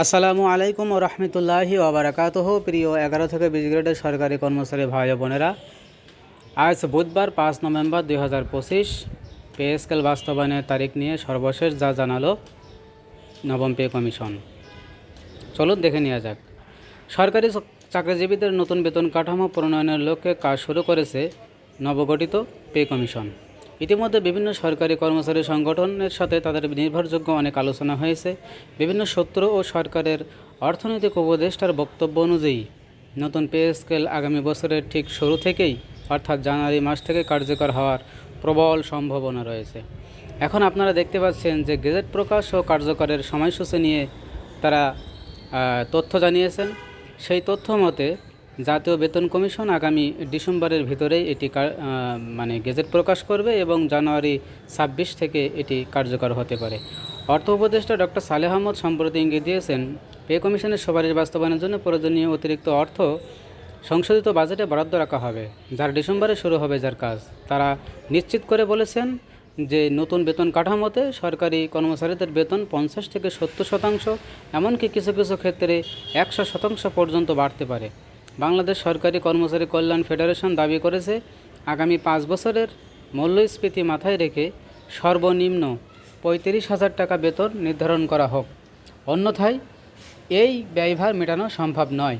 আসসালামু আলাইকুম ও রহমতুল্লাহি ওবরাকাতহ প্রিয় এগারো থেকে বিশ গ্রেডের সরকারি কর্মচারী ভাই বোনেরা, আজ বুধবার পাঁচ নভেম্বর দুই হাজার পঁচিশ, পে স্কেল বাস্তবায়নের তারিখ নিয়ে সর্বশেষ যা জানালো নবম পে কমিশন। চলুন দেখে নেওয়া যাক। সরকারি চাকরিজীবীদের নতুন বেতন কাঠামো প্রণয়নের লক্ষ্যে কাজ শুরু করেছে নবগঠিত পে কমিশন। ইতিমধ্যে বিভিন্ন সরকারি কর্মচারী সংগঠনের সাথে তাদের নির্ভরযোগ্য অনেক আলোচনা হয়েছে। বিভিন্ন সূত্র ও সরকারের অর্থনৈতিক উপদেষ্টার বক্তব্য অনুযায়ী, নতুন পে স্কেল আগামী বছরের ঠিক শুরু থেকেই, অর্থাৎ জানুয়ারি মাস থেকে কার্যকর হওয়ার প্রবল সম্ভাবনা রয়েছে। এখন আপনারা দেখতে পাচ্ছেন যে গেজেট প্রকাশ ও কার্যকরের সময়সূচি নিয়ে তারা তথ্য জানিয়েছেন। সেই তথ্য মতে জাতীয় বেতন কমিশন আগামী ডিসেম্বরের ভিতরেই এটি মানে গেজেট প্রকাশ করবে এবং জানুয়ারি ছাব্বিশ থেকে এটি কার্যকর হতে পারে। অর্থ উপদেষ্টা ডক্টর সালেহ আহমদ সম্প্রতি ইঙ্গিত দিয়েছেন, পে কমিশনের সুপারিশ বাস্তবায়নের জন্য প্রয়োজনীয় অতিরিক্ত অর্থ সংশোধিত বাজেটে বরাদ্দ রাখা হবে, যার ডিসেম্বরে শুরু হবে যার কাজ। তারা নিশ্চিত করে বলেছেন যে নতুন বেতন কাঠামোতে সরকারি কর্মচারীদের বেতন পঞ্চাশ থেকে সত্তর শতাংশ, এমনকি কিছু কিছু ক্ষেত্রে একশো শতাংশ পর্যন্ত বাড়তে পারে। বাংলাদেশ সরকারি কর্মচারী কল্যাণ ফেডারেশন দাবি করেছে, আগামী পাঁচ বছরের মূল্যস্ফীতি মাথায় রেখে সর্বনিম্ন পঁয়ত্রিশ হাজার টাকা বেতন নির্ধারণ করা হোক। অন্যথায় এই ব্যয়ভার মেটানো সম্ভব নয়।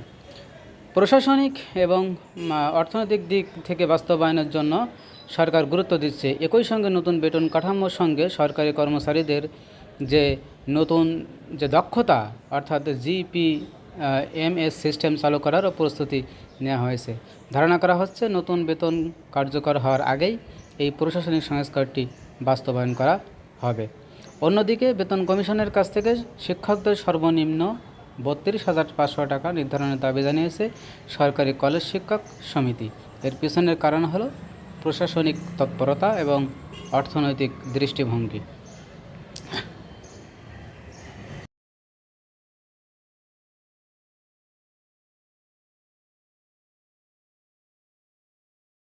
প্রশাসনিক এবং অর্থনৈতিক দিক থেকে বাস্তবায়নের জন্য সরকার গুরুত্ব দিচ্ছে। একই সঙ্গে নতুন বেতন কাঠামোর সঙ্গে সরকারি কর্মচারীদের যে নতুন যে দক্ষতা, অর্থাৎ জিপি এম এস সিস্টেম চালু করারও প্রস্তুতি নেওয়া হয়েছে। ধারণা করা হচ্ছে নতুন বেতন কার্যকর হওয়ার আগেই এই প্রশাসনিক সংস্কারটি বাস্তবায়ন করা হবে। অন্যদিকে বেতন কমিশনের কাছ থেকে শিক্ষকদের সর্বনিম্ন বত্রিশ হাজার পাঁচশো টাকা নির্ধারণের দাবি জানিয়েছে সরকারি কলেজ শিক্ষক সমিতি। এর পিছনের কারণ হলো প্রশাসনিক তৎপরতা এবং অর্থনৈতিক দৃষ্টিভঙ্গি।